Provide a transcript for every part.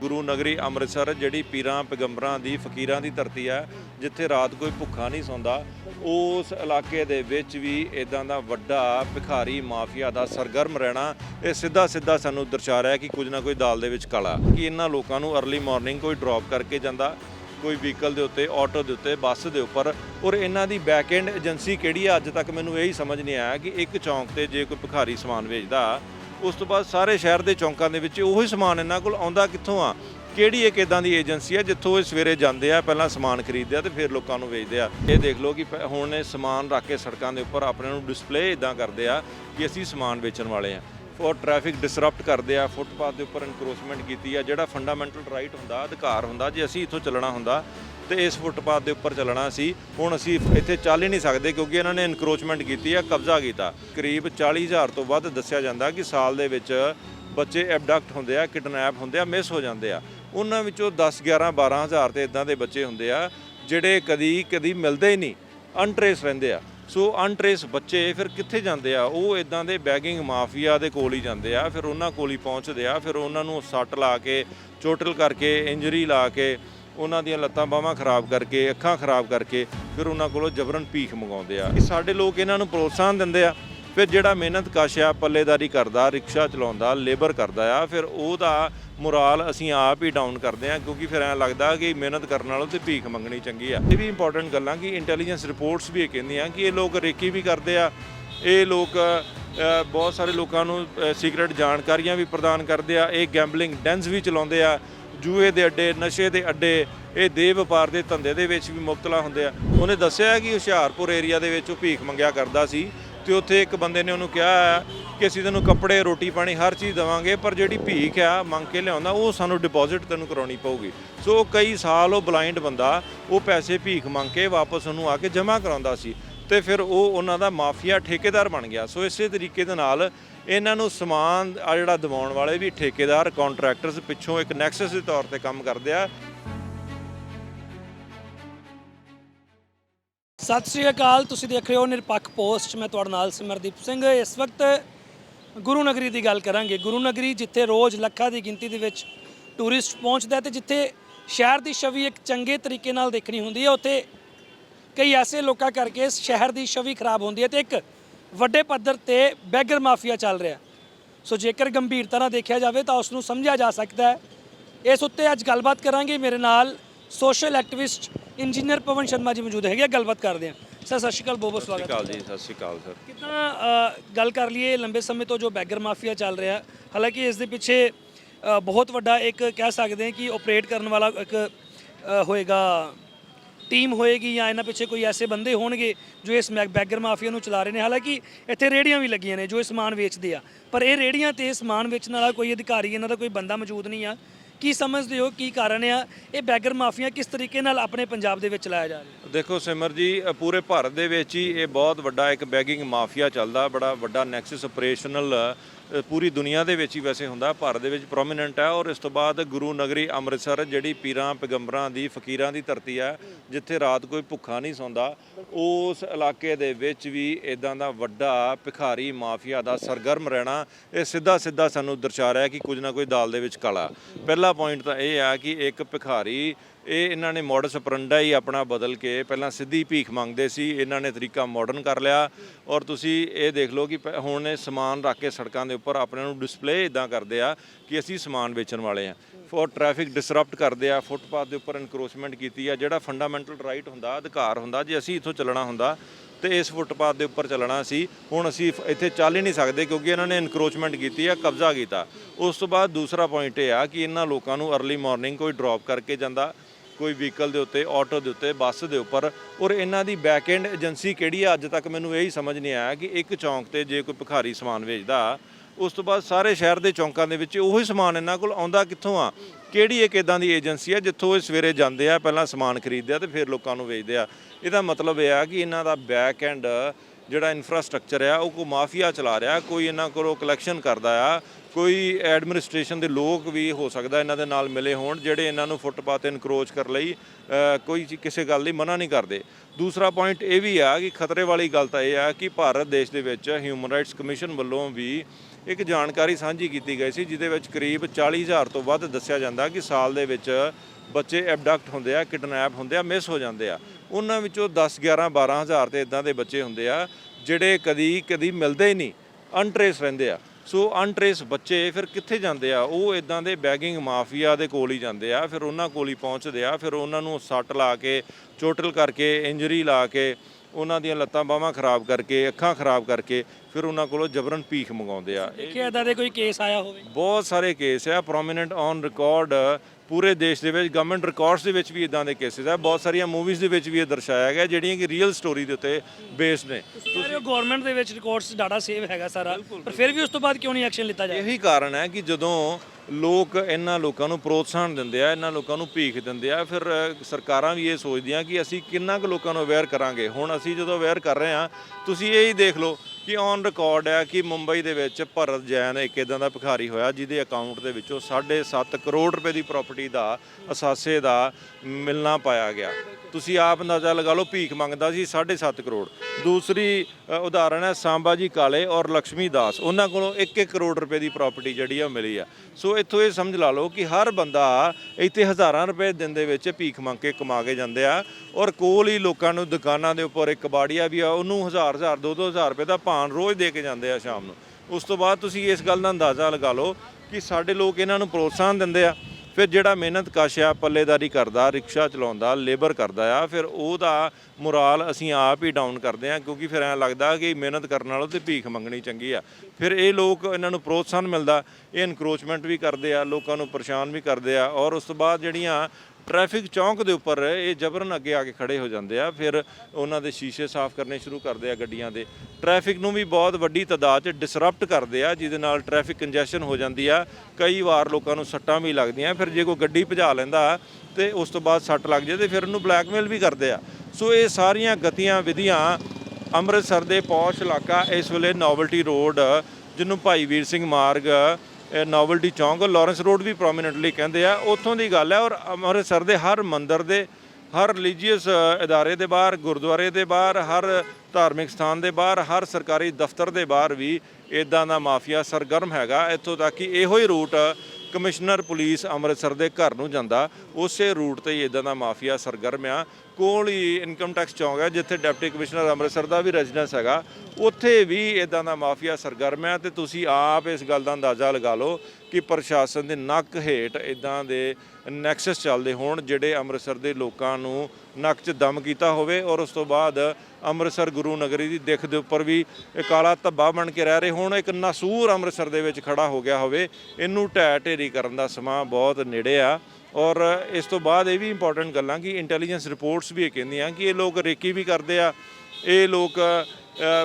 ਗੁਰੂ ਨਗਰੀ ਅੰਮ੍ਰਿਤਸਰ, ਜਿਹੜੀ ਪੀਰਾਂ, ਪੈਗੰਬਰਾਂ ਦੀ, ਫਕੀਰਾਂ ਦੀ ਧਰਤੀ ਹੈ, ਜਿੱਥੇ ਰਾਤ ਕੋਈ ਭੁੱਖਾ ਨਹੀਂ ਸੌਂਦਾ, ਉਸ ਇਲਾਕੇ ਦੇ ਵਿੱਚ ਵੀ ਇਦਾਂ ਦਾ ਵੱਡਾ ਭਿਖਾਰੀ ਮਾਫੀਆ ਦਾ ਸਰਗਰਮ ਰਹਿਣਾ, ਇਹ ਸਿੱਧਾ ਸਿੱਧਾ ਸਾਨੂੰ ਦਰਸਾ ਰਿਹਾ ਕਿ ਕੁਝ ਨਾ ਕੋਈ ਦਾਲ ਦੇ ਵਿੱਚ ਕਾਲਾ ਕਿ ਇਹਨਾਂ ਲੋਕਾਂ ਨੂੰ अर्ਲੀ ਮਾਰਨਿੰਗ ਕੋਈ ਡ੍ਰੌਪ ਕਰਕੇ ਜਾਂਦਾ, ਕੋਈ ਵਹੀਕਲ ਦੇ ਉੱਤੇ ਆਟੋ ਦੇ ਉੱਤੇ, ਬੱਸ ਦੇ ਉੱਪਰ, ਔਰ ਇਹਨਾਂ ਦੀ ਬੈਕ ਐਂਡ ਏਜੰਸੀ ਕਿਹੜੀ ਆ ਅੱਜ ਤੱਕ ਮੈਨੂੰ ਇਹੀ ਸਮਝ ਨਹੀਂ ਆਇਆ ਕਿ ਇੱਕ ਚੌਂਕ ਤੇ ਜੇ ਕੋਈ ਭਿਖਾਰੀ ਸਮਾਨ ਵੇਚਦਾ ਉਸ ਤੋਂ ਬਾਅਦ ਸਾਰੇ ਸ਼ਹਿਰ ਦੇ ਚੌਂਕਾਂ ਦੇ ਵਿੱਚ ਉਹੀ ਸਮਾਨ ਇਹਨਾਂ ਕੋਲ ਆਉਂਦਾ ਕਿੱਥੋਂ ਆ? ਕਿਹੜੀ ਇੱਕ ਇਦਾਂ ਦੀ ਏਜੰਸੀ ਆ ਜਿੱਥੋਂ ਇਹ ਸਵੇਰੇ ਜਾਂਦੇ ਆ, ਪਹਿਲਾਂ ਸਮਾਨ ਖਰੀਦਦੇ ਆ ਤੇ ਫਿਰ ਲੋਕਾਂ ਨੂੰ ਵੇਚਦੇ ਆ। ਇਹ ਦੇਖ ਲਓ ਕਿ ਪ- ਹੁਣ ਇਹ ਸਮਾਨ ਰੱਖ ਕੇ ਸੜਕਾਂ ਦੇ ਉੱਪਰ ਆਪਣੇ ਨੂੰ ਡਿਸਪਲੇ ਇਦਾਂ ਕਰਦੇ ਆ ਕਿ ਅਸੀਂ ਸਮਾਨ ਵੇਚਣ ਵਾਲੇ ਆ। ਉਹ ਟ੍ਰੈਫਿਕ ਡਿਸਰਪਟ ਕਰਦੇ ਆ ਫੁੱਟਪਾਥ ਦੇ ਉੱਪਰ ਇਨਕਰੋਚਮੈਂਟ ਕੀਤੀ ਆ, ਜਿਹੜਾ ਫੰਡਾਮੈਂਟਲ ਰਾਈਟ ਹੁੰਦਾ, ਅਧਿਕਾਰ ਹੁੰਦਾ, ਜੇ ਅਸੀਂ ਇੱਥੋਂ ਚੱਲਣਾ ਹੁੰਦਾ, ਤੇ ਇਸ ਫੁੱਟਪਾਥ ਦੇ ਉੱਪਰ ਚੱਲਣਾ ਸੀ। ਹੁਣ ਅਸੀਂ ਇੱਥੇ ਚੱਲ ਹੀ ਨਹੀਂ ਸਕਦੇ ਕਿਉਂਕਿ ਇਹਨਾਂ ਨੇ ਇਨਕਰੋਚਮੈਂਟ ਕੀਤੀ ਆ, ਕਬਜ਼ਾ ਕੀਤਾ। ਕਰੀਬ 40000 ਤੋਂ ਵੱਧ ਦੱਸਿਆ ਜਾਂਦਾ ਕਿ ਸਾਲ ਦੇ ਵਿੱਚ ਬੱਚੇ ਐਬਡਕਟ ਹੁੰਦੇ ਆ ਕਿਡਨੈਪ ਹੁੰਦੇ ਆ ਮਿਸ ਹੋ ਜਾਂਦੇ ਆ। ਉਹਨਾਂ ਵਿੱਚੋਂ 10 11 12000 ਤੇ ਇਦਾਂ ਦੇ ਬੱਚੇ ਹੁੰਦੇ ਆ, ਜਿਹੜੇ ਕਦੀ ਕਦੀ ਮਿਲਦੇ ਹੀ ਨਹੀਂ ਅਨਟ੍ਰੇਸ ਰਹਿੰਦੇ ਆ। ਸੋ ਅਨਟ੍ਰੇਸ ਬੱਚੇ ਫਿਰ ਕਿੱਥੇ ਜਾਂਦੇ ਆ? ਉਹ ਇਦਾਂ ਦੇ ਬੈਗਿੰਗ ਮਾਫੀਆ ਦੇ ਕੋਲ ਹੀ ਜਾਂਦੇ ਆ। ਫਿਰ ਉਹਨਾਂ ਕੋਲ ਹੀ ਪਹੁੰਚਦੇ ਆ। ਫਿਰ ਉਹਨਾਂ ਨੂੰ ਸੱਟ ਲਾ ਕੇ, ਚੋਟਲ ਕਰਕੇ ਇੰਜਰੀ ਲਾ ਕੇ, ਉਹਨਾਂ ਦੀਆਂ ਲੱਤਾਂ ਬਾਹਾਂ ਖਰਾਬ ਕਰਕੇ, ਅੱਖਾਂ ਖਰਾਬ ਕਰਕੇ ਫਿਰ ਉਹਨਾਂ ਕੋਲੋਂ ਜਬਰਨ ਭੀਖ ਮੰਗਾਉਂਦੇ ਆ। ਇਹ ਸਾਡੇ ਲੋਕ ਇਹਨਾਂ ਨੂੰ ਪ੍ਰੋਤਸਾਹਨ ਦਿੰਦੇ ਆ। ਫਿਰ ਜਿਹੜਾ ਮਿਹਨਤ ਕਸ਼ ਆ, ਪੱਲੇਦਾਰੀ ਕਰਦਾ, ਰਿਕਸ਼ਾ ਚਲਾਉਂਦਾ ਲੇਬਰ ਕਰਦਾ ਆ, ਫਿਰ ਉਹਦਾ ਮੋਰਾਲ ਅਸੀਂ ਆਪ ਹੀ ਡਾਊਨ ਕਰਦੇ ਆ, ਕਿਉਂਕਿ ਫਿਰ ਐਂ ਲੱਗਦਾ ਕਿ ਮਿਹਨਤ ਕਰਨ ਨਾਲੋਂ ਤੇ ਭੀਖ ਮੰਗਣੀ ਚੰਗੀ ਆ। ਇਹ ਵੀ ਇੰਪੋਰਟੈਂਟ ਗੱਲਾਂ ਕਿ ਇੰਟੈਲੀਜੈਂਸ ਰਿਪੋਰਟਸ ਵੀ ਇਹ ਕਹਿੰਦੀਆਂ ਕਿ ਇਹ ਲੋਕ ਰੇਕੀ ਵੀ ਕਰਦੇ ਆ, ਇਹ ਲੋਕ ਬਹੁਤ ਸਾਰੇ ਲੋਕਾਂ ਨੂੰ ਸੀਕ੍ਰੀਟ ਜਾਣਕਾਰੀਆਂ ਵੀ ਪ੍ਰਦਾਨ ਕਰਦੇ ਆ, ਇਹ ਗੈਂਬਲਿੰਗ ਡੈਂਸ ਵੀ ਚਲਾਉਂਦੇ ਆ, ਜੂਏ ਦੇ ਅੱਡੇ, ਨਸ਼ੇ ਦੇ ਅੱਡੇ, ਇਹ ਦੇਹ ਵਪਾਰ ਦੇ ਧੰਦੇ ਦੇ ਵਿੱਚ ਵੀ ਮੁਬਤਲਾ ਹੁੰਦੇ ਆ। ਉਹਨੇ ਦੱਸਿਆ ਕਿ ਹੁਸ਼ਿਆਰਪੁਰ ਏਰੀਆ ਦੇ ਵਿੱਚ ਉਹ ਭੀਖ ਮੰਗਿਆ ਕਰਦਾ ਸੀ। ਤੇ ਉੱਥੇ ਇੱਕ ਬੰਦੇ ਨੇ ਉਹਨੂੰ ਕਿਹਾ ਕਿ ਅਸੀਂ ਤੈਨੂੰ ਕੱਪੜੇ, ਰੋਟੀ ਪਾਣੀ ਹਰ ਚੀਜ਼ ਦੇਵਾਂਗੇ, ਪਰ ਜਿਹੜੀ ਭੀਖ ਆ, ਮੰਗ ਕੇ ਲਿਆਉਂਦਾ, ਉਹ ਸਾਨੂੰ ਡਿਪੋਜ਼ਿਟ ਤੈਨੂੰ ਕਰਾਉਣੀ ਪਊਗੀ। ਸੋ ਕਈ ਸਾਲ ਉਹ ਬਲਾਈਂਡ ਬੰਦਾ, ਉਹ ਪੈਸੇ ਭੀਖ ਮੰਗ ਕੇ ਵਾਪਸ ਉਹਨੂੰ ਆ ਕੇ ਜਮ੍ਹਾਂ ਕਰਾਉਂਦਾ ਸੀ ਤੇ ਫਿਰ ਉਹ ਉਹਨਾਂ ਦਾ ਮਾਫੀਆ ਠੇਕੇਦਾਰ ਬਣ ਗਿਆ। ਸੋ ਇਸੇ ਤਰੀਕੇ ਦੇ ਨਾਲ ਇਹਨਾਂ ਨੂੰ ਸਮਾਨ ਆ ਜਿਹੜਾ ਦਿਵਾਉਣ ਵਾਲੇ ਵੀ ਠੇਕੇਦਾਰ ਕੰਟਰੈਕਟਰਸ ਪਿੱਛੋਂ ਇੱਕ ਨੈਕਸਸ ਦੇ ਤੌਰ ਤੇ ਕੰਮ ਕਰਦੇ ਆ। ਸਤਿ ਸ੍ਰੀ ਅਕਾਲ, ਤੁਸੀਂ ਦੇਖ ਰਹੇ ਹੋ ਨਿਰਪੱਖ ਪੋਸਟ। ਮੈਂ ਤੁਹਾਡੇ ਨਾਲ ਸਿਮਰਦੀਪ ਸਿੰਘ। ਇਸ ਵਕਤ ਗੁਰੂ ਨਗਰੀ ਦੀ ਗੱਲ ਕਰਾਂਗੇ। ਗੁਰੂ ਨਗਰੀ ਜਿੱਥੇ ਰੋਜ਼ ਲੱਖਾਂ ਦੀ ਗਿਣਤੀ ਦੇ ਵਿੱਚ ਟੂਰਿਸਟ ਪਹੁੰਚਦਾ ਹੈ ਤੇ ਜਿੱਥੇ ਸ਼ਹਿਰ ਦੀ ਛਵੀ ਇੱਕ ਚੰਗੇ ਤਰੀਕੇ ਨਾਲ ਦੇਖਣੀ ਹੁੰਦੀ ਹੈ, ਉੱਥੇ ਕਈ ਐਸੇ ਲੋਕਾਂ ਕਰਕੇ ਸ਼ਹਿਰ ਦੀ ਛਵੀ ਖਰਾਬ ਹੁੰਦੀ ਹੈ ਤੇ ਇੱਕ ਵੱਡੇ ਪੱਧਰ ਤੇ ਬੈਗਰ ਮਾਫੀਆ ਚੱਲ ਰਿਹਾ ਸੋ ਜੇਕਰ ਗੰਭੀਰਤਾ ਨਾਲ ਦੇਖਿਆ ਜਾਵੇ ਤਾਂ ਉਸ ਨੂੰ ਸਮਝਿਆ ਜਾ ਸਕਦਾ ਹੈ। ਇਸ ਉੱਤੇ ਅੱਜ ਗੱਲਬਾਤ ਕਰਾਂਗੇ। ਮੇਰੇ ਨਾਲ social activist engineer Pawan Sharma ji ਮੌਜੂਦ ਹੈਗੇ ਆ, ਗੱਲਬਾਤ ਕਰਦੇ ਹਾਂ ਸਰ ਸਤਿ ਸ਼੍ਰੀ ਅਕਾਲ ਬਹੁਤ ਬਹੁਤ ਸਤਿ ਸ਼੍ਰੀ ਸਵਾਗਤ ਅਕਾਲ ਜੀ ਸਤਿ ਸ਼੍ਰੀ ਅਕਾਲ ਸਰ। ਕਿੰਨਾ ਗੱਲ ਕਰ ਲਈਏ ਲੰਬੇ ਸਮੇਂ ਤੋਂ ਜੋ ਬੈਗਰ ਮਾਫੀਆ ਚੱਲ ਰਿਹਾ ਹੈ, ਹਾਲਾਂਕਿ ਇਸ ਦੇ ਪਿੱਛੇ ਅ, ਬਹੁਤ ਵੱਡਾ ਇੱਕ ਕਹਿ ਸਕਦੇ ਹਾਂ ਕਿ ਆਪਰੇਟ ਕਰਨ ਵਾਲਾ ਇੱਕ ਅ, ਹੋਏਗਾ ਟੀਮ ਹੋਏਗੀ ਜਾਂ ਇਹਨਾਂ ਪਿੱਛੇ ਕੋਈ ਐਸੇ ਬੰਦੇ ਹੋਣਗੇ ਜੋ ਇਸ ਮੈਗ- ਬੈਗਰ ਮਾਫੀਆ ਨੂੰ ਚਲਾ ਰਹੇ ਨੇ। ਹਾਲਾਂਕਿ ਇੱਥੇ ਰੇੜੀਆਂ ਵੀ ਲੱਗੀਆਂ ਨੇ ਜੋ ਇਹ ਸਮਾਨ ਵੇਚਦੇ ਆ। ਪਰ ਇਹ ਰੇੜੀਆਂ ਤੇ ਸਮਾਨ ਵੇਚਣ ਵਾਲਾ ਕੋਈ ਅਧਿਕਾਰੀ ਇਹਨਾਂ ਦਾ ਕੋਈ ਬੰਦਾ ਮੌਜੂਦ ਨਹੀਂ ਆ। ਕੀ ਸਮਝਦੇ ਹੋ, ਕੀ ਕਾਰਨ ਆ? ਇਹ ਬੈਗਰ ਮਾਫੀਆ ਕਿਸ ਤਰੀਕੇ ਨਾਲ ਆਪਣੇ ਪੰਜਾਬ ਦੇ ਵਿੱਚ ਚਲਾਇਆ ਜਾ ਰਿਹਾ? ਦੇਖੋ ਸਿਮਰ ਜੀ ਪੂਰੇ ਭਾਰਤ ਦੇ ਵਿੱਚ ਹੀ ਇਹ ਬਹੁਤ ਵੱਡਾ ਇੱਕ ਬੈਗਿੰਗ ਮਾਫੀਆ ਚੱਲਦਾ, ਬੜਾ ਵੱਡਾ ਨੈਕਸਸ ਆਪਰੇਸ਼ਨਲ ਪੂਰੀ ਦੁਨੀਆ ਦੇ ਵਿੱਚ ਹੀ ਵੈਸੇ ਹੁੰਦਾ, ਭਾਰਤ ਦੇ ਵਿੱਚ ਪ੍ਰੋਮਿਨੈਂਟ ਹੈ ਔਰ ਇਸ ਤੋਂ ਬਾਅਦ ਗੁਰੂ ਨਗਰੀ ਅੰਮ੍ਰਿਤਸਰ, ਜਿਹੜੀ ਪੀਰਾਂ, ਪੈਗੰਬਰਾਂ ਦੀ, ਫਕੀਰਾਂ ਦੀ ਧਰਤੀ ਹੈ, ਜਿੱਥੇ ਰਾਤ ਕੋਈ ਭੁੱਖਾ ਨਹੀਂ ਸੌਂਦਾ, ਉਸ ਇਲਾਕੇ ਦੇ ਵਿੱਚ ਵੀ ਇਦਾਂ ਦਾ ਵੱਡਾ ਭਿਖਾਰੀ ਮਾਫੀਆ ਦਾ ਸਰਗਰਮ ਰਹਿਣਾ, ਇਹ ਸਿੱਧਾ ਸਿੱਧਾ ਸਾਨੂੰ ਦਰਸਾ ਰਿਹਾ ਕਿ ਕੁਝ ਨਾ ਕੋਈ ਦਾਲ ਦੇ ਵਿੱਚ ਕਾਲਾ ਪਹਿਲਾ ਪੁਆਇੰਟ ਤਾਂ ਇਹ ਆ ਕਿ ਇੱਕ ਭਿਖਾਰੀ ਇਹ ਇਹਨਾਂ ਨੇ ਮੋਡਸ ਆਪਰੰਡਾ ਹੀ ਆਪਣਾ ਬਦਲ ਕੇ ਪਹਿਲਾਂ ਸਿੱਧੀ ਭੀਖ ਮੰਗਦੇ ਸੀ, ਇਹਨਾਂ ਨੇ ਤਰੀਕਾ ਮਾਡਰਨ ਕਰ ਲਿਆ ਔਰ ਤੁਸੀਂ ਇਹ ਦੇਖ ਲਓ ਕਿ ਪ- ਹੁਣ ਇਹ ਸਮਾਨ ਰੱਖ ਕੇ ਸੜਕਾਂ ਦੇ ਉੱਪਰ ਆਪਣੇ ਨੂੰ ਡਿਸਪਲੇ ਇਦਾਂ ਕਰਦੇ ਆ ਕਿ ਅਸੀਂ ਸਮਾਨ ਵੇਚਣ ਵਾਲੇ ਆ। ਫੋਰ ਟ੍ਰੈਫਿਕ ਡਿਸਰਪਟ ਕਰਦੇ ਆ ਫੁੱਟਪਾਥ ਦੇ ਉੱਪਰ ਇਨਕਰੋਚਮੈਂਟ ਕੀਤੀ ਆ, ਜਿਹੜਾ ਫੰਡਾਮੈਂਟਲ ਰਾਈਟ ਹੁੰਦਾ, ਅਧਿਕਾਰ ਹੁੰਦਾ, ਜੇ ਅਸੀਂ ਇੱਥੋਂ ਚੱਲਣਾ ਹੁੰਦਾ ਤੇ ਇਸ ਫੁੱਟਪਾਥ ਦੇ ਉੱਪਰ ਚੱਲਣਾ ਸੀ, ਹੁਣ ਅਸੀਂ ਇੱਥੇ ਚੱਲ ਹੀ ਨਹੀਂ ਸਕਦੇ ਕਿਉਂਕਿ ਇਹਨਾਂ ਨੇ ਇਨਕਰੋਚਮੈਂਟ ਕੀਤੀ ਆ, ਕਬਜ਼ਾ ਕੀਤਾ। ਉਸ ਤੋਂ ਬਾਅਦ ਦੂਸਰਾ ਪੁਆਇੰਟ ਇਹ ਆ ਕਿ ਇਹਨਾਂ ਲੋਕਾਂ ਨੂੰ अर्ਲੀ ਮਾਰਨਿੰਗ ਕੋਈ ਡ੍ਰੌਪ ਕਰਕੇ ਜਾਂਦਾ ਕੋਈ ਵਹੀਕਲ ਦੇ ਉੱਤੇ, ਆਟੋ ਦੇ ਉੱਤੇ, ਬੱਸ ਦੇ ਉੱਪਰ। ਔਰ ਇਹਨਾਂ ਦੀ ਬੈਕ ਐਂਡ ਏਜੰਸੀ ਕਿਹੜੀ ਆ? ਅੱਜ ਤੱਕ ਮੈਨੂੰ ਇਹੀ ਸਮਝ ਨਹੀਂ ਆਇਆ ਕਿ ਇੱਕ ਚੌਂਕ ਤੇ ਜੇ ਕੋਈ ਭਿਖਾਰੀ ਸਮਾਨ ਵੇਚਦਾ, ਉਸ ਤੋਂ ਬਾਅਦ ਸਾਰੇ ਸ਼ਹਿਰ ਦੇ ਚੌਂਕਾਂ ਦੇ ਵਿੱਚ ਉਹੀ ਸਮਾਨ ਇਹਨਾਂ ਕੋਲ ਆਉਂਦਾ ਕਿੱਥੋਂ ਆ? ਕਿਹੜੀ ਇੱਕ ਇਦਾਂ ਦੀ ਏਜੰਸੀ ਆ ਜਿੱਥੋਂ ਇਹ ਸਵੇਰੇ ਜਾਂਦੇ ਆ, ਪਹਿਲਾਂ ਸਮਾਨ ਖਰੀਦਦੇ ਆ ਤੇ ਫਿਰ ਲੋਕਾਂ ਨੂੰ ਵੇਚਦੇ ਆ? ਇਹਦਾ ਮਤਲਬ ਇਹ ਆ ਕਿ ਇਹਨਾਂ ਦਾ ਬੈਕ ਐਂਡ ਜਿਹੜਾ ਇਨਫਰਾਸਟ੍ਰਕਚਰ ਆ, ਉਹ ਕੋ ਮਾਫੀਆ ਚਲਾ ਰਿਹਾ, ਕੋਈ ਇਹਨਾਂ ਕੋਲੋਂ ਕਲੈਕਸ਼ਨ ਕਰਦਾ ਆ। ਕੋਈ ਐਡਮਿਨਿਸਟ੍ਰੇਸ਼ਨ ਦੇ ਲੋਕ ਵੀ ਹੋ ਸਕਦਾ ਇਹਨਾਂ ਦੇ ਨਾਲ ਮਿਲੇ ਹੋਣ, ਜਿਹੜੇ ਇਹਨਾਂ ਨੂੰ ਫੁੱਟਪਾਥ ਇਨਕਰੋਚ ਕਰ ਲਈ ਕੋਈ ਕਿਸੇ ਗੱਲ ਦੀ ਮਨਾ ਨਹੀਂ ਕਰਦੇ। ਦੂਸਰਾ ਪੁਆਇੰਟ ਇਹ ਵੀ ਆ ਕਿ ਖਤਰੇ ਵਾਲੀ ਗੱਲ ਤਾਂ ਇਹ ਆ ਕਿ ਭਾਰਤ ਦੇਸ਼ ਦੇ ਵਿੱਚ ਹਿਊਮਨ ਰਾਈਟਸ ਕਮਿਸ਼ਨ ਵੱਲੋਂ ਵੀ ਇੱਕ ਜਾਣਕਾਰੀ ਸਾਂਝੀ ਕੀਤੀ ਗਈ ਸੀ, ਜਿਹਦੇ ਵਿੱਚ ਕਰੀਬ 40000 ਤੋਂ ਵੱਧ ਦੱਸਿਆ ਜਾਂਦਾ ਕਿ ਸਾਲ ਦੇ ਵਿੱਚ ਬੱਚੇ ਐਬਡਕਟ ਹੁੰਦੇ ਆ ਕਿਡਨੈਪ ਹੁੰਦੇ ਆ ਮਿਸ ਹੋ ਜਾਂਦੇ ਆ। ਉਹਨਾਂ ਵਿੱਚੋਂ 10 11 12000 ਤੇ ਇਦਾਂ ਦੇ ਬੱਚੇ ਹੁੰਦੇ ਆ, ਜਿਹੜੇ ਕਦੀ ਕਦੀ ਮਿਲਦੇ ਹੀ ਨਹੀਂ ਅਨਟ੍ਰੇਸ ਰਹਿੰਦੇ ਆ। ਸੋ ਅਨਟ੍ਰੇਸ ਬੱਚੇ ਫਿਰ ਕਿੱਥੇ ਜਾਂਦੇ ਆ? ਉਹ ਇਦਾਂ ਦੇ ਬੈਗਿੰਗ ਮਾਫੀਆ ਦੇ ਕੋਲ ਹੀ ਜਾਂਦੇ ਆ। ਫਿਰ ਉਹਨਾਂ ਕੋਲ ਹੀ ਪਹੁੰਚਦੇ ਆ। ਫਿਰ ਉਹਨਾਂ ਨੂੰ ਸੱਟ ਲਾ ਕੇ ਚੋਟਲ ਕਰਕੇ ਇੰਜਰੀ ਲਾ ਕੇ ਉਹਨਾਂ ਦੀਆਂ ਲੱਤਾਂ ਬਾਹਾਂ ਖਰਾਬ ਕਰਕੇ ਅੱਖਾਂ ਖਰਾਬ ਕਰਕੇ ਫਿਰ ਉਹਨਾਂ ਕੋਲੋਂ ਜਬਰਨ ਭੀਖ ਮੰਗਾਉਂਦੇ ਆ। ਦੇਖਿਆ ਇਦਾਂ ਦੇ ਕੋਈ ਕੇਸ ਆਇਆ ਹੋਵੇ? ਬਹੁਤ ਸਾਰੇ ਕੇਸ ਆ। ਪ੍ਰੋਮਿਨੈਂਟ ਔਨ ਰਿਕਾਰਡ ਪੂਰੇ ਦੇਸ਼ ਦੇ ਵਿੱਚ ਗਵਰਨਮੈਂਟ ਰਿਕਾਰਡਸ ਦੇ ਵਿੱਚ ਵੀ ਇਦਾਂ ਦੇ ਕੇਸਿਸ ਆ। ਬਹੁਤ ਸਾਰੀਆਂ ਮੂਵੀਜ਼ ਦੇ ਵਿੱਚ ਵੀ ਇਹ ਦਰਸਾਇਆ ਗਿਆ ਜਿਹੜੀਆਂ ਕਿ ਰੀਅਲ ਸਟੋਰੀ ਦੇ ਉੱਤੇ ਬੇਸਡ ਨੇ। ਤੁਸੀਂ ਗਵਰਨਮੈਂਟ ਦੇ ਵਿੱਚ ਰਿਕਾਰਡਸ ਡਾਟਾ ਸੇਵ ਹੈਗਾ ਸਾਰਾ। ਪਰ ਫਿਰ ਵੀ ਉਸ ਤੋਂ ਬਾਅਦ ਕਿਉਂ ਨਹੀਂ ਐਕਸ਼ਨ ਲਿੱਤਾ ਜਾ ਰਿਹਾ? ਇਹੀ ਕਾਰਨ ਹੈ ਕਿ ਜਦੋਂ ਲੋਕ ਇਹਨਾਂ ਲੋਕਾਂ ਨੂੰ ਪ੍ਰੋਤਸਾਹਨ ਦਿੰਦੇ ਆ ਇਹਨਾਂ ਲੋਕਾਂ ਨੂੰ ਭੀਖ ਦਿੰਦੇ ਆ ਫਿਰ ਸਰਕਾਰਾਂ ਵੀ ਇਹ ਸੋਚਦੀਆਂ ਕਿ ਅਸੀਂ ਕਿੰਨਾ ਕੁ ਲੋਕਾਂ ਨੂੰ ਅਵੇਅਰ ਕਰਾਂਗੇ। ਹੁਣ ਅਸੀਂ ਜਦੋਂ ਅਵੇਅਰ ਕਰ ਰਹੇ ਆ ਤੁਸੀਂ ਇਹ ਹੀ ਦੇਖ ਲਓ ਕਿ ਔਨ ਰਿਕਾਰਡ ਹੈ ਕਿ ਮੁੰਬਈ ਦੇ ਵਿੱਚ ਭਰਤ ਜੈਨ ਇੱਕ ਇਦਾਂ ਦਾ ਭਿਖਾਰੀ ਹੋਇਆ ਜਿਹਦੇ ਅਕਾਊਂਟ ਦੇ ਵਿੱਚੋਂ 7.5 ਕਰੋੜ ਰੁਪਏ ਦੀ ਪ੍ਰਾਪਰਟੀ ਦਾ ਅਸਾਸੇ ਦਾ ਮਿਲਣਾ ਪਾਇਆ ਗਿਆ। ਤੁਸੀਂ ਆਪ ਅੰਦਾਜ਼ਾ ਲਗਾ ਲਓ ਭੀਖ ਮੰਗਦਾ ਸੀ 7.5 ਕਰੋੜ। ਦੂਸਰੀ ਅ, ਉਦਾਹਰਣ ਹੈ ਸਾਂਬਾ ਜੀ ਕਾਲੇ ਔਰ ਲక్ష్ਮੀ ਦਾਸ। ਉਹਨਾਂ ਕੋਲੋਂ 1-1 ਕਰੋੜ ਰੁਪਏ ਦੀ ਪ੍ਰਾਪਰਟੀ ਜਿਹੜੀ ਆ ਉਹ ਮਿਲੀ ਆ। ਸੋ ਇੱਥੋਂ ਇਹ ਸਮਝ ਲਾ ਲਓ ਕਿ ਹਰ ਬੰਦਾ ਇੱਥੇ ਹਜ਼ਾਰਾਂ ਰੁਪਏ ਦਿਨ ਦੇ ਵਿੱਚ ਭੀਖ ਮੰਗ ਕੇ ਕਮਾ ਕੇ ਜਾਂਦੇ ਆ ਔਰ ਕੋਲ ਹੀ ਲੋਕਾਂ ਨੂੰ ਦੁਕਾਨਾਂ ਦੇ ਉੱਪਰ ਇੱਕ ਬਾੜੀਆ ਵੀ ਆ ਉਹਨੂੰ ਹਜ਼ਾਰ ਹਜ਼ਾਰ ਦੋ ਦੋ ਹਜ਼ਾਰ ਰੁਪਏ ਦਾ ਭਾਨ ਰੋਜ਼ ਦੇ ਕੇ ਜਾਂਦੇ ਆ ਸ਼ਾਮ ਨੂੰ। ਉਸ ਤੋਂ ਬਾਅਦ ਤੁਸੀਂ ਇਸ ਗੱਲ ਦਾ ਅੰਦਾਜ਼ਾ ਲਗਾ ਲਓ ਕਿ ਸਾਡੇ ਲੋਕ ਇਹਨਾਂ ਨੂੰ ਪ੍ਰੋਤਸਾਹਨ ਦਿੰਦੇ ਆ। ਫਿਰ ਜਿਹੜਾ ਮਿਹਨਤ ਕਸ਼ ਆ, ਪੱਲੇਦਾਰੀ ਕਰਦਾ, ਰਿਕਸ਼ਾ ਚਲਾਉਂਦਾ ਲੇਬਰ ਕਰਦਾ ਆ, ਫਿਰ ਉਹਦਾ ਮੁਰਾਲ ਅਸੀਂ ਆਪ ਹੀ ਡਾਊਨ ਕਰਦੇ ਆ ਕਿਉਂਕਿ ਫਿਰ ਐਂ ਲੱਗਦਾ ਕਿ ਮਿਹਨਤ ਕਰਨ ਨਾਲੋਂ ਤੇ ਭੀਖ ਮੰਗਣੀ ਚੰਗੀ ਆ। ਫਿਰ ਇਹ ਲੋਕ ਇਹਨਾਂ ਨੂੰ ਪ੍ਰੋਤਸਾਹਨ ਮਿਲਦਾ, ਇਹ ਇਨਕਰੋਚਮੈਂਟ ਵੀ ਕਰਦੇ ਆ, ਲੋਕਾਂ ਨੂੰ ਪਰੇਸ਼ਾਨ ਵੀ ਕਰਦੇ ਆ, ਔਰ ਉਸ ਤੋਂ ਬਾਅਦ ਜਿਹੜੀਆਂ ਟ੍ਰੈਫਿਕ ਚੌਂਕ ਦੇ ਉੱਪਰ ਇਹ ਜਬਰਨ ਅੱਗੇ ਆ ਕੇ ਖੜੇ ਹੋ ਜਾਂਦੇ ਆ। ਫਿਰ ਉਹਨਾਂ ਦੇ ਸ਼ੀਸ਼ੇ ਸਾਫ਼ ਕਰਨੇ ਸ਼ੁਰੂ ਕਰਦੇ ਆ ਗੱਡੀਆਂ ਦੇ। ਟ੍ਰੈਫਿਕ ਨੂੰ ਵੀ ਬਹੁਤ ਵੱਡੀ ਤਾਦਾਦ 'ਚ ਡਿਸਰਪਟ ਕਰਦੇ ਆ, ਜਿਹਦੇ ਨਾਲ ਟ੍ਰੈਫਿਕ ਕੰਜੈਸ਼ਨ ਹੋ ਜਾਂਦੀ ਆ। ਕਈ ਵਾਰ ਲੋਕਾਂ ਨੂੰ ਸੱਟਾਂ ਵੀ ਲੱਗਦੀਆਂ, ਫਿਰ ਜੇ ਕੋਈ ਗੱਡੀ ਭਜਾ ਲੈਂਦਾ ਤੇ ਉਸ ਤੋਂ ਬਾਅਦ ਸੱਟ ਲੱਗ ਜੇ ਤੇ ਫਿਰ ਉਹਨੂੰ ਬਲੈਕਮੇਲ ਵੀ ਕਰਦੇ ਆ। ਸੋ ਇਹ ਸਾਰੀਆਂ ਗਤੀਆਂ ਵਿਧੀਆਂ ਅੰਮ੍ਰਿਤਸਰ ਦੇ ਪੌਸ਼ ਇਲਾਕਾ ਇਸ ਵੇਲੇ ਨੋਵਲਟੀ ਰੋਡ ਜਿਹਨੂੰ ਭਾਈ ਵੀਰ ਸਿੰਘ ਮਾਰਗ ਨੋਵਲਟੀ ਚੌਂਕ ਲਾਰੈਂਸ ਰੋਡ ਵੀ ਪ੍ਰੋਮਿਨੈਂਟਲੀ ਕਹਿੰਦੇ ਆ, ਉੱਥੋਂ ਦੀ ਗੱਲ ਹੈ ਔਰ ਅੰਮ੍ਰਿਤਸਰ ਦੇ ਹਰ ਮੰਦਿਰ ਦੇ, ਹਰ ਰਿਲੀਜੀਅਸ ਇਦਾਰੇ ਦੇ ਬਾਹਰ, ਗੁਰਦੁਆਰੇ ਦੇ ਬਾਹਰ, ਹਰ ਧਾਰਮਿਕ ਸਥਾਨ ਦੇ ਬਾਹਰ, ਹਰ ਸਰਕਾਰੀ ਦਫ਼ਤਰ ਦੇ ਬਾਹਰ ਵੀ ਇਦਾਂ ਦਾ ਮਾਫੀਆ ਸਰਗਰਮ ਹੈਗਾ। ਇੱਥੋਂ ਤੱਕ ਕਿ ਇਹੋ ਹੀ ਰੂਟ ਕਮਿਸ਼ਨਰ ਪੁਲਿਸ ਅੰਮ੍ਰਿਤਸਰ ਦੇ ਘਰ ਨੂੰ ਜਾਂਦਾ, ਉਸੇ ਰੂਟ ਤੇ ਹੀ ਇਦਾਂ ਦਾ ਮਾਫੀਆ ਸਰਗਰਮ ਆ। ਕੋਲ ਹੀ ਇਨਕਮ ਟੈਕਸ ਚੌਂਕ ਹੈ, ਜਿੱਥੇ ਡਿਪਟੀ ਕਮਿਸ਼ਨਰ ਅੰਮ੍ਰਿਤਸਰ ਦਾ ਵੀ ਰੈਜ਼ੀਡੈਂਸ ਹੈਗਾ। ਉੱਥੇ ਵੀ ਇਦਾਂ ਦਾ ਮਾਫੀਆ ਸਰਗਰਮ ਹੈ ਤੇ ਤੁਸੀਂ ਆਪ ਇਸ ਗੱਲ ਦਾ ਅੰਦਾਜ਼ਾ ਲਗਾ ਲਓ ਕਿ ਪ੍ਰਸ਼ਾਸਨ ਦੇ ਨੱਕ ਹੇਠ ਇਦਾਂ ਦੇ ਨੈਕਸਸ ਚੱਲਦੇ ਹੋਣ, ਜਿਹੜੇ ਅੰਮ੍ਰਿਤਸਰ ਦੇ ਲੋਕਾਂ ਨੂੰ ਨੱਕ 'ਚ ਦਮ ਕੀਤਾ ਹੋਵੇ ਔਰ ਉਸ ਤੋਂ ਬਾਅਦ ਅੰਮ੍ਰਿਤਸਰ ਗੁਰੂ ਨਗਰੀ ਦੀ ਦਿੱਖ ਦੇ ਉੱਪਰ ਵੀ ਕਾਲਾ ਧੱਬਾ ਬਣ ਕੇ ਰਹਿ ਰਹੇ ਹੋਣ, ਇੱਕ ਨਸੂਰ ਅੰਮ੍ਰਿਤਸਰ ਦੇ ਵਿੱਚ ਖੜਾ ਹੋ ਗਿਆ ਹੋਵੇ। ਇਹਨੂੰ ਢਹਿ ਢੇਰੀ ਕਰਨ ਦਾ ਸਮਾਂ ਬਹੁਤ ਨੇੜੇ ਆ। ਔਰ ਇਸ ਤੋਂ ਬਾਅਦ ਇਹ ਵੀ ਇੰਪੋਰਟੈਂਟ ਗੱਲਾਂ ਕਿ ਇੰਟੈਲੀਜੈਂਸ ਰਿਪੋਰਟਸ ਵੀ ਇਹ ਕਹਿੰਦੀਆਂ ਕਿ ਇਹ ਲੋਕ ਰੇਕੀ ਵੀ ਕਰਦੇ ਆ, ਇਹ ਲੋਕ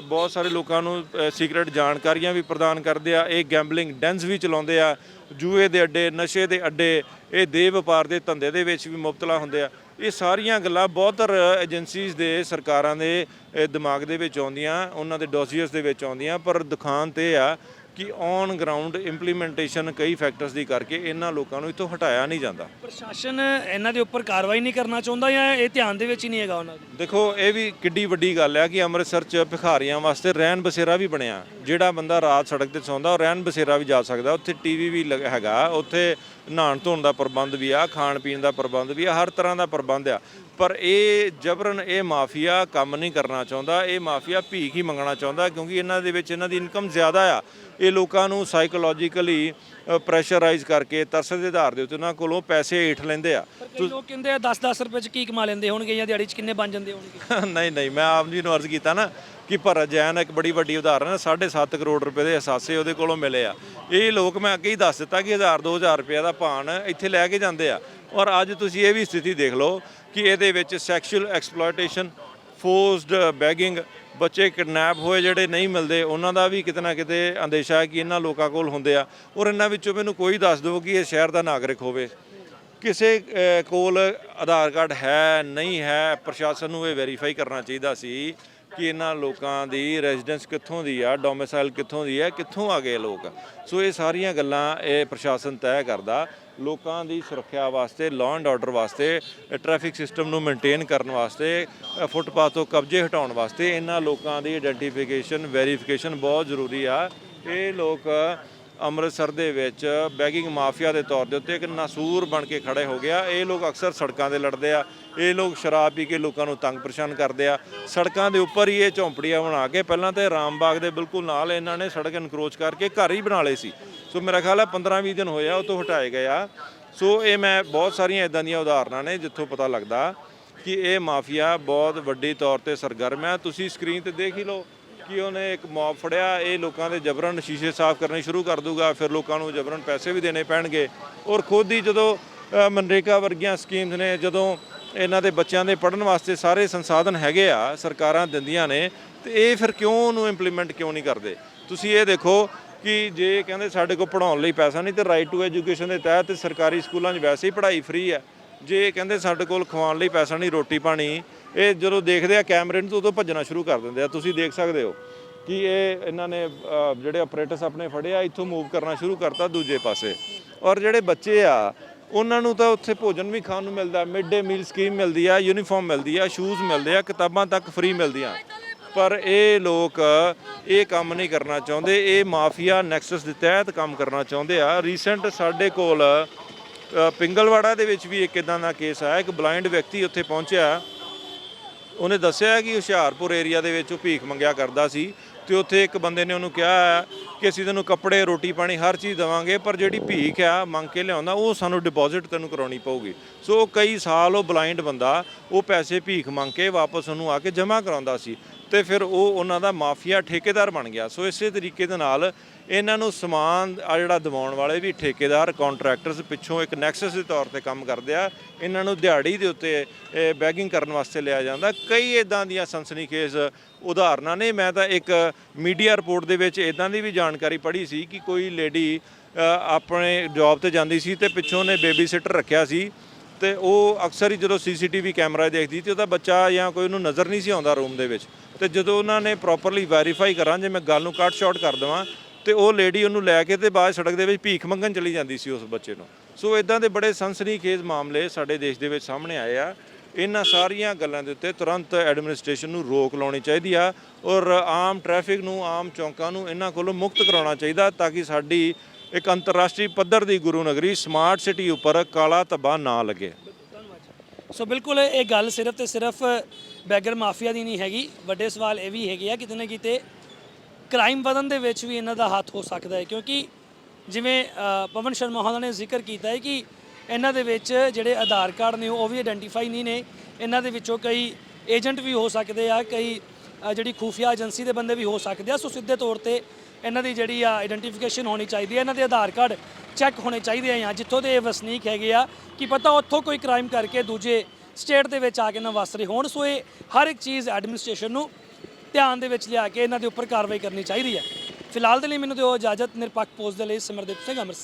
ਬਹੁਤ ਸਾਰੇ ਲੋਕਾਂ ਨੂੰ ਸੀਕ੍ਰੀਟ ਜਾਣਕਾਰੀਆਂ ਵੀ ਪ੍ਰਦਾਨ ਕਰਦੇ ਆ, ਇਹ ਗੈਂਬਲਿੰਗ ਡੈਂਸ ਵੀ ਚਲਾਉਂਦੇ ਆ, ਜੂਏ ਦੇ ਅੱਡੇ, ਨਸ਼ੇ ਦੇ ਅੱਡੇ, ਇਹ ਦੇਹ ਵਪਾਰ ਦੇ ਧੰਦੇ ਦੇ ਵਿੱਚ ਵੀ ਮੁਬਤਲਾ ਹੁੰਦੇ ਆ। ਇਹ ਸਾਰੀਆਂ ਗੱਲਾਂ ਬਹੁਤਰ ਏਜੰਸੀਜ਼ ਦੇ, ਸਰਕਾਰਾਂ ਦੇ ਦਿਮਾਗ ਦੇ ਵਿੱਚ ਆਉਂਦੀਆਂ, ਉਹਨਾਂ ਦੇ ਡੋਸੀਅਰਸ ਦੇ ਵਿੱਚ ਆਉਂਦੀਆਂ, ਪਰ ਦੁਕਾਨ ਤੇ ਇਹ ਆ ਕਿ ਔਨ ਗਰਾਊਂਡ ਇੰਪਲੀਮੈਂਟੇਸ਼ਨ ਕਈ ਫੈਕਟਰਸ ਦੀ ਕਰਕੇ ਇਹਨਾਂ ਲੋਕਾਂ ਨੂੰ ਇੱਥੋਂ ਹਟਾਇਆ ਨਹੀਂ ਜਾਂਦਾ। ਪ੍ਰਸ਼ਾਸਨ ਇਹਨਾਂ ਦੇ ਉੱਪਰ ਕਾਰਵਾਈ ਨਹੀਂ ਕਰਨਾ ਚਾਹੁੰਦਾ ਜਾਂ ਇਹ ਧਿਆਨ ਦੇ ਵਿੱਚ ਹੀ ਨਹੀਂ ਹੈਗਾ ਉਹਨਾਂ ਦੇ? ਦੇਖੋ ਇਹ ਵੀ ਕਿੱਡੀ ਵੱਡੀ ਗੱਲ ਹੈ ਕਿ ਅੰਮ੍ਰਿਤਸਰ 'ਚ ਭਿਖਾਰੀਆਂ ਵਾਸਤੇ ਰਹਿਣ ਬਸੇਰਾ ਵੀ ਬਣਿਆ। ਜਿਹੜਾ ਬੰਦਾ ਰਾਤ ਸੜਕ ਤੇ ਸੌਂਦਾ ਉਹ ਰਹਿਣ ਬਸੇਰਾ ਵੀ ਜਾ ਸਕਦਾ। ਉੱਥੇ ਟੀਵੀ ਵੀ ਹੈਗਾ ਉੱਥੇ ਨਹਾਣ ਧੋਣ ਦਾ ਪ੍ਰਬੰਧ ਵੀ ਆ ਖਾਣ ਪੀਣ ਦਾ ਪ੍ਰਬੰਧ ਵੀ ਆ ਹਰ ਤਰ੍ਹਾਂ ਦਾ ਪ੍ਰਬੰਧ ਆ। ਪਰ ਇਹ ਜਬਰਨ ਇਹ ਮਾਫੀਆ ਕੰਮ ਨਹੀਂ ਕਰਨਾ ਚਾਹੁੰਦਾ ਇਹ ਮਾਫੀਆ ਭੀਖ ਹੀ ਮੰਗਣਾ ਚਾਹੁੰਦਾ ਕਿਉਂਕਿ ਇਹਨਾਂ ਦੇ ਵਿੱਚ ਇਹਨਾਂ ਦੀ ਇਨਕਮ ਜ਼ਿਆਦਾ ਆ। ਇਹ ਲੋਕਾਂ ਨੂੰ ਸਾਈਕੋਲੋਜੀਕਲੀ ਪ੍ਰੈਸ਼ਰਾਈਜ਼ ਕਰਕੇ ਤਰਸ ਦੇ ਆਧਾਰ ਦੇ ਉੱਤੇ ਉਹਨਾਂ ਕੋਲੋਂ ਪੈਸੇ ਏਠ ਲੈਂਦੇ ਆ। ਕਈ ਲੋਕ ਕਹਿੰਦੇ ਆ 10-10 ਰੁਪਏ ਚ ਕੀ ਕਮਾ ਲੈਂਦੇ ਹੋਣਗੇ ਜਾਂ ਦਿਹਾੜੀ ਚ ਕਿੰਨੇ ਬਣ ਜਾਂਦੇ ਹੋਣਗੇ? ਨਹੀਂ ਨਹੀਂ ਮੈਂ ਆਪ ਜੀ ਨੂੰ ਅਰਜ਼ ਕੀਤਾ ਨਾ ਕਿ ਭਰਤ ਜੈਨ ਇੱਕ ਬੜੀ ਵੱਡੀ ਉਦਾਹਰਨ ਹੈ 7.5 ਕਰੋੜ ਰੁਪਏ ਦੇ ਅਸਾਸੇ ਉਹਦੇ ਕੋਲੋਂ ਮਿਲੇ ਆ। ਇਹ ਲੋਕ ਮੈਂ ਅੱਗੇ ਹੀ ਦੱਸ ਦਿੱਤਾ ਕਿ 1000 2000 ਰੁਪਏ ਦਾ ਭਾਣ ਇੱਥੇ ਲੈ ਕੇ ਜਾਂਦੇ ਆ। ਔਰ ਅੱਜ ਤੁਸੀਂ ਇਹ ਵੀ ਸਥਿਤੀ ਦੇਖ ਲਓ ਕਿ ਇਹਦੇ ਵਿੱਚ ਸੈਕਸ਼ੂਅਲ ਐਕਸਪਲੋਇਟੇਸ਼ਨ ਫੋਰਸਡ ਬੈਗਿੰਗ ਬੱਚੇ ਕਿਡਨੈਪ ਹੋਏ ਜਿਹੜੇ ਨਹੀਂ ਮਿਲਦੇ, ਉਹਨਾਂ ਦਾ ਵੀ ਕਿਤੇ ਨਾ ਕਿਤੇ ਅੰਦੇਸ਼ਾ ਹੈ ਕਿ ਇਹਨਾਂ ਲੋਕਾਂ ਕੋਲ ਹੁੰਦੇ ਆ। ਔਰ ਇਹਨਾਂ ਵਿੱਚੋਂ ਮੈਨੂੰ ਕੋਈ ਦੱਸ ਦਿਓ ਕਿ ਇਹ ਸ਼ਹਿਰ ਦਾ ਨਾਗਰਿਕ ਹੋਵੇ। ਕਿਸੇ ਕੋਲ ਆਧਾਰ ਕਾਰਡ ਹੈ, ਨਹੀਂ ਹੈ, ਪ੍ਰਸ਼ਾਸਨ ਨੂੰ ਇਹ ਵੈਰੀਫਾਈ ਕਰਨਾ ਚਾਹੀਦਾ ਸੀ ਕਿ ਇਹਨਾਂ ਲੋਕਾਂ ਦੀ ਰੈਜ਼ੀਡੈਂਸ ਕਿੱਥੋਂ ਦੀ ਆ ਡੋਮਿਸਾਈਲ ਕਿੱਥੋਂ ਦੀ ਹੈ ਕਿੱਥੋਂ ਆ ਗਏ ਲੋਕ। ਸੋ ਇਹ ਸਾਰੀਆਂ ਗੱਲਾਂ ਇਹ ਪ੍ਰਸ਼ਾਸਨ ਤੈਅ ਕਰਦਾ। ਲੋਕਾਂ ਦੀ ਸੁਰੱਖਿਆ ਵਾਸਤੇ ਲਾਅ ਐਂਡ ਆਰਡਰ ਵਾਸਤੇ ਟ੍ਰੈਫਿਕ ਸਿਸਟਮ ਨੂੰ ਮੇਨਟੇਨ ਕਰਨ ਵਾਸਤੇ ਫੁੱਟਪਾਥ ਤੋਂ ਕਬਜ਼ੇ ਹਟਾਉਣ ਵਾਸਤੇ ਇਹਨਾਂ ਲੋਕਾਂ ਦੀ ਆਇਡੈਂਟੀਫਿਕੇਸ਼ਨ ਵੈਰੀਫਿਕੇਸ਼ਨ ਬਹੁਤ ਜ਼ਰੂਰੀ ਆ। ਇਹ ਲੋਕ ਅੰਮ੍ਰਿਤਸਰ ਦੇ ਵਿੱਚ ਬੈਗਿੰਗ ਮਾਫੀਆ ਦੇ ਤੌਰ ਦੇ ਉੱਤੇ ਇੱਕ ਨਾਸੂਰ ਬਣ ਕੇ ਖੜੇ ਹੋ ਗਿਆ। ਇਹ ਲੋਕ ਅਕਸਰ ਸੜਕਾਂ ਤੇ ਲੜਦੇ ਆ। ਇਹ ਲੋਕ ਸ਼ਰਾਬ ਪੀ ਕੇ ਲੋਕਾਂ ਨੂੰ ਤੰਗ ਪਰੇਸ਼ਾਨ ਕਰਦੇ ਆ। ਸੜਕਾਂ ਦੇ ਉੱਪਰ ਹੀ ਇਹ ਝੌਂਪੜੀਆਂ ਬਣਾ ਕੇ ਪਹਿਲਾਂ ਤੇ ਰਾਮਬਾਗ ਦੇ ਬਿਲਕੁਲ ਨਾਲ ਇਹਨਾਂ ਨੇ ਸੜਕ ਇਨਕਰੋਚ ਕਰਕੇ ਘਰ ਹੀ ਬਣਾ ਲਏ ਸੀ। ਸੋ ਮੇਰਾ ਖਿਆਲ ਹੈ 15-20 ਦਿਨ ਹੋਇਆ ਉਹ ਤੋਂ ਹਟਾਏ ਗਏ ਆ। ਸੋ ਇਹ ਮੈਂ ਬਹੁਤ ਸਾਰੀਆਂ ਇਦਾਂ ਦੀਆਂ ਉਦਾਹਰਨਾਂ ਨੇ ਜਿੱਥੋਂ ਪਤਾ ਲੱਗਦਾ ਕਿ ਇਹ ਮਾਫੀਆ ਬਹੁਤ ਵੱਡੀ ਤੌਰ ਤੇ ਸਰਗਰਮ ਹੈ ਤੁਸੀਂ ਸਕਰੀਨ ਤੇ ਦੇਖ ਹੀ ਲਓ। ਕਿ ਉਹਨੇ ਇੱਕ ਮੌਬ ਫੜਿਆ, ਇਹ ਲੋਕਾਂ ਦੇ ਜਬਰਨ ਸ਼ੀਸ਼ੇ ਸਾਫ਼ ਕਰਨੇ ਸ਼ੁਰੂ ਕਰ ਦੂਗਾ, ਫਿਰ ਲੋਕਾਂ ਨੂੰ ਜਬਰਨ ਪੈਸੇ ਵੀ ਦੇਣੇ ਪੈਣਗੇ। ਔਰ ਖੁਦ ਹੀ ਜਦੋਂ ਮਨਰੇਗਾ ਵਰਗੀਆਂ ਸਕੀਮਸ ਨੇ, ਜਦੋਂ ਇਹਨਾਂ ਦੇ ਬੱਚਿਆਂ ਦੇ ਪੜ੍ਹਨ ਵਾਸਤੇ ਸਾਰੇ ਸੰਸਾਧਨ ਹੈਗੇ ਆ, ਸਰਕਾਰਾਂ ਦਿੰਦੀਆਂ ਨੇ, ਤੇ ਇਹ ਫਿਰ ਕਿਉਂ ਉਹਨੂੰ ਇੰਪਲੀਮੈਂਟ ਕਿਉਂ ਨਹੀਂ ਕਰਦੇ? ਤੁਸੀਂ ਇਹ ਦੇਖੋ ਕਿ ਜੇ ਕਹਿੰਦੇ ਸਾਡੇ ਕੋਲ ਪੜਾਉਣ ਲਈ ਪੈਸਾ ਨਹੀਂ, ਤੇ ਰਾਈਟ ਟੂ ਐਜੂਕੇਸ਼ਨ ਦੇ ਤਹਿਤ ਸਰਕਾਰੀ ਸਕੂਲਾਂ 'ਚ ਵੈਸੇ ਹੀ ਪੜ੍ਹਾਈ ਫ੍ਰੀ ਹੈ। ਜੇ ਕਹਿੰਦੇ ਸਾਡੇ ਕੋਲ ਖਵਾਉਣ ਲਈ ਪੈਸਾ ਨਹੀਂ ਰੋਟੀ ਪਾਣੀ ਇਹ ਜਦੋਂ ਦੇਖਦੇ ਆ ਕੈਮਰੇ ਨੂੰ ਤਾਂ ਉਦੋਂ ਭੱਜਣਾ ਸ਼ੁਰੂ ਕਰ ਦਿੰਦੇ ਆ। ਤੁਸੀਂ ਦੇਖ ਸਕਦੇ ਹੋ ਕਿ ਇਹ ਇਹਨਾਂ ਨੇ ਅ, ਜਿਹੜੇ ਆਪਰੇਟਰਸ ਆਪਣੇ ਫੜਿਆ ਇੱਥੋਂ ਮੂਵ ਕਰਨਾ ਸ਼ੁਰੂ ਕਰਤਾ ਦੂਜੇ ਪਾਸੇ। ਔਰ ਜਿਹੜੇ ਬੱਚੇ ਆ ਉਹਨਾਂ ਨੂੰ ਤਾਂ ਉੱਥੇ ਭੋਜਨ ਵੀ ਖਾਣ ਨੂੰ ਮਿਲਦਾ ਮਿਡ ਡੇ ਮੀਲ ਸਕੀਮ ਮਿਲਦੀ ਆ ਯੂਨੀਫਾਰਮ ਮਿਲਦੀ ਆ ਸ਼ੂਜ਼ ਮਿਲਦੇ ਆ ਕਿਤਾਬਾਂ ਤੱਕ ਫ੍ਰੀ ਮਿਲਦੀਆਂ। ਪਰ ਇਹ ਲੋਕ ਇਹ ਕੰਮ ਨਹੀਂ ਕਰਨਾ ਚਾਹੁੰਦੇ ਇਹ ਮਾਫੀਆ ਨੈਕਸਸ ਦੇ ਤਹਿਤ ਕੰਮ ਕਰਨਾ ਚਾਹੁੰਦੇ ਆ। ਰੀਸੈਂਟ ਸਾਡੇ ਕੋਲ ਪਿੰਗਲਵਾੜਾ ਦੇ ਵਿੱਚ ਵੀ ਇੱਕ ਇਦਾਂ ਦਾ ਕੇਸ ਆਇਆ, ਇੱਕ ਬਲਾਈਂਡ ਵਿਅਕਤੀ ਉੱਥੇ ਪਹੁੰਚਿਆ। ਉਹਨੇ ਦੱਸਿਆ ਕਿ ਹੁਸ਼ਿਆਰਪੁਰ ਏਰੀਆ ਦੇ ਵਿੱਚ ਉਹ ਭੀਖ ਮੰਗਿਆ ਕਰਦਾ ਸੀ ਤੇ ਉੱਥੇ ਇੱਕ ਬੰਦੇ ਨੇ ਉਹਨੂੰ ਕਿਹਾ ਕਿ ਅਸੀਂ ਤੈਨੂੰ ਕੱਪੜੇ, ਰੋਟੀ ਪਾਣੀ ਹਰ ਚੀਜ਼ ਦੇਵਾਂਗੇ, ਪਰ ਜਿਹੜੀ ਭੀਖ ਆ, ਮੰਗ ਕੇ ਲਿਆਉਂਦਾ, ਉਹ ਸਾਨੂੰ ਡਿਪੋਜ਼ਿਟ ਤੈਨੂੰ ਕਰਾਉਣੀ ਪਊਗੀ। ਸੋ ਉਹ ਕਈ ਸਾਲ ਉਹ ਬਲਾਈਂਡ ਬੰਦਾ, ਉਹ ਪੈਸੇ ਭੀਖ ਮੰਗ ਕੇ ਵਾਪਸ ਉਹਨੂੰ ਆ ਕੇ ਜਮ੍ਹਾਂ ਕਰਾਉਂਦਾ ਸੀ ਤੇ ਫਿਰ ਉਹ ਉਹਨਾਂ ਦਾ ਮਾਫੀਆ ਠੇਕੇਦਾਰ ਬਣ ਗਿਆ। ਸੋ ਇਸੇ ਤਰੀਕੇ ਦੇ ਨਾਲ ਇਹਨਾਂ ਨੂੰ ਸਮਾਨ ਆ ਜਿਹੜਾ ਦਿਵਾਉਣ ਵਾਲੇ ਵੀ ਠੇਕੇਦਾਰ ਕੰਟਰੈਕਟਰਸ ਪਿੱਛੋਂ ਇੱਕ ਨੈਕਸਸ ਦੇ ਤੌਰ ਤੇ ਕੰਮ ਕਰਦੇ ਆ। ਇਹਨਾਂ ਨੂੰ ਦਿਹਾੜੀ ਦੇ ਉੱਤੇ ਬੈਗਿੰਗ ਕਰਨ ਵਾਸਤੇ ਲਿਆ ਜਾਂਦਾ। ਕਈ ਇਦਾਂ ਦੀਆਂ ਸਨਸਨੀਖੇਜ਼ ਉਦਾਹਰਨਾਂ ਨੇ। ਮੈਂ ਤਾਂ ਇੱਕ ਮੀਡੀਆ ਰਿਪੋਰਟ ਦੇ ਵਿੱਚ ਇਦਾਂ ਦੀ ਵੀ ਜਾਣਕਾਰੀ ਪੜ੍ਹੀ ਸੀ ਕਿ ਕੋਈ ਲੇਡੀ ਆਪਣੇ ਜੌਬ ਤੇ ਜਾਂਦੀ ਸੀ ਤੇ ਪਿੱਛੋਂ ਨੇ ਬੇਬੀ ਸਿਟਰ ਰੱਖਿਆ ਸੀ ਤੇ ਉਹ ਅਕਸਰ ਹੀ ਜਦੋਂ ਸੀਸੀਟੀਵੀ ਕੈਮਰਾ ਦੇਖਦੀ ਤੇ ਉਹਦਾ ਬੱਚਾ ਜਾਂ ਕੋਈ ਉਹਨੂੰ ਨਜ਼ਰ ਨਹੀਂ ਸੀ ਆਉਂਦਾ ਰੂਮ ਦੇ ਵਿੱਚ। ਤੇ ਜਦੋਂ ਉਹਨਾਂ ਨੇ ਪ੍ਰੋਪਰਲੀ ਵੈਰੀਫਾਈ ਕਰਾਂ, ਜੇ ਮੈਂ ਗੱਲ ਨੂੰ ਕੱਟ ਸ਼ਾਰਟ ਕਰ ਦਵਾਂ ਤੇ ਉਹ ਲੇਡੀ ਉਹਨੂੰ ਲੈ ਕੇ ਤੇ ਬਾਅਦ ਸੜਕ ਦੇ ਵਿੱਚ ਭੀਖ ਮੰਗਣ ਚਲੀ ਜਾਂਦੀ ਸੀ ਉਸ ਬੱਚੇ ਨੂੰ। ਸੋ ਇਦਾਂ ਦੇ ਬੜੇ ਸਨਸਨੀਖੇਜ਼ ਮਾਮਲੇ ਸਾਡੇ ਦੇਸ਼ ਦੇ ਵਿੱਚ ਸਾਹਮਣੇ ਆਏ ਆ। ਇਹਨਾਂ ਸਾਰੀਆਂ ਗੱਲਾਂ ਦੇ ਉੱਤੇ ਤੁਰੰਤ ਐਡਮਿਨਿਸਟ੍ਰੇਸ਼ਨ ਨੂੰ ਰੋਕ ਲਾਉਣੀ ਚਾਹੀਦੀ ਆ ਔਰ ਆਮ ਟ੍ਰੈਫਿਕ ਨੂੰ, ਆਮ ਚੌਂਕਾਂ ਨੂੰ ਇਹਨਾਂ ਕੋਲੋਂ ਮੁਕਤ ਕਰਾਉਣਾ ਚਾਹੀਦਾ ਤਾਂ ਕਿ ਸਾਡੀ ਇੱਕ ਅੰਤਰਰਾਸ਼ਟਰੀ ਪੱਧਰ ਦੀ ਗੁਰੂ ਨਗਰੀ ਸਮਾਰਟ ਸਿਟੀ ਉੱਪਰ ਕਾਲਾ ਧੱਬਾ ਨਾ ਲੱਗੇ। ਸੋ ਬਿਲਕੁਲ ਇਹ ਗੱਲ ਸਿਰਫ ਤੇ ਸਿਰਫ ਬੈਗਰ ਮਾਫੀਆ ਦੀ ਨਹੀਂ ਹੈਗੀ। ਵੱਡੇ ਸਵਾਲ ਇਹ ਵੀ ਹੈਗੇ ਆ ਕਿਤੇ ਨਾ ਕਿਤੇ ਕ੍ਰਾਈਮ ਵਧਣ ਦੇ ਵਿੱਚ ਵੀ ਇਹਨਾਂ ਦਾ ਹੱਥ ਹੋ ਸਕਦਾ ਹੈ, ਕਿਉਂਕਿ ਜਿਵੇਂ ਪਵਨ ਸ਼ਰਮਾ ਹੋਣਾ ਨੇ ਜ਼ਿਕਰ ਕੀਤਾ ਹੈ ਕਿ ਇਹਨਾਂ ਦੇ ਵਿੱਚ ਜਿਹੜੇ ਆਧਾਰ ਕਾਰਡ ਨੇ, ਉਹ ਵੀ ਆਇਡੈਂਟੀਫਾਈ ਨਹੀਂ ਨੇ। ਇਹਨਾਂ ਦੇ ਵਿੱਚੋਂ ਕਈ ਏਜੰਟ ਵੀ ਹੋ ਸਕਦੇ ਆ, ਕਈ ਜਿਹੜੀ ਖੂਫੀਆ ਏਜੰਸੀ ਦੇ ਬੰਦੇ ਵੀ ਹੋ ਸਕਦੇ ਆ। ਸੋ ਸਿੱਧੇ ਤੌਰ ਤੇ ਇਹਨਾਂ ਦੀ ਜਿਹੜੀ ਆ ਆਇਡੈਂਟੀਫਿਕੇਸ਼ਨ ਹੋਣੀ ਚਾਹੀਦੀ ਹੈ, ਇਹਨਾਂ ਦੇ ਆਧਾਰ ਕਾਰਡ ਚੈੱਕ ਹੋਣੇ ਚਾਹੀਦੇ ਆ ਜਾਂ ਜਿੱਥੋਂ ਦੇ ਇਹ ਵਸਨੀਕ ਹੈਗੇ ਆ, ਕਿ ਪਤਾ ਉੱਥੋਂ ਕੋਈ ਕ੍ਰਾਈਮ ਕਰਕੇ ਦੂਜੇ ਸਟੇਟ ਦੇ ਵਿੱਚ ਆ ਕੇ ਨਾ ਵਸ ਰਹੇ ਹੋਣ। ਸੋ ਇਹ ਹਰ ਇੱਕ ਚੀਜ਼ ਐਡਮਿਨਿਸਟ੍ਰੇਸ਼ਨ ਨੂੰ ਧਿਆਨ ਦੇ ਵਿੱਚ ਲਿਆ ਕੇ ਇਹਨਾਂ ਦੇ ਉੱਪਰ ਕਾਰਵਾਈ ਕਰਨੀ ਚਾਹੀਦੀ ਹੈ। ਫਿਲਹਾਲ ਦੇ ਲਈ ਮੈਨੂੰ ਦਿਓ ਇਜਾਜ਼ਤ, ਨਿਰਪੱਖ ਪੋਸਟ ਦੇ ਲਈ ਸਿਮਰਦੀਪ ਸਿੰਘ ਅੰਮ੍ਰਿਤਸਰ।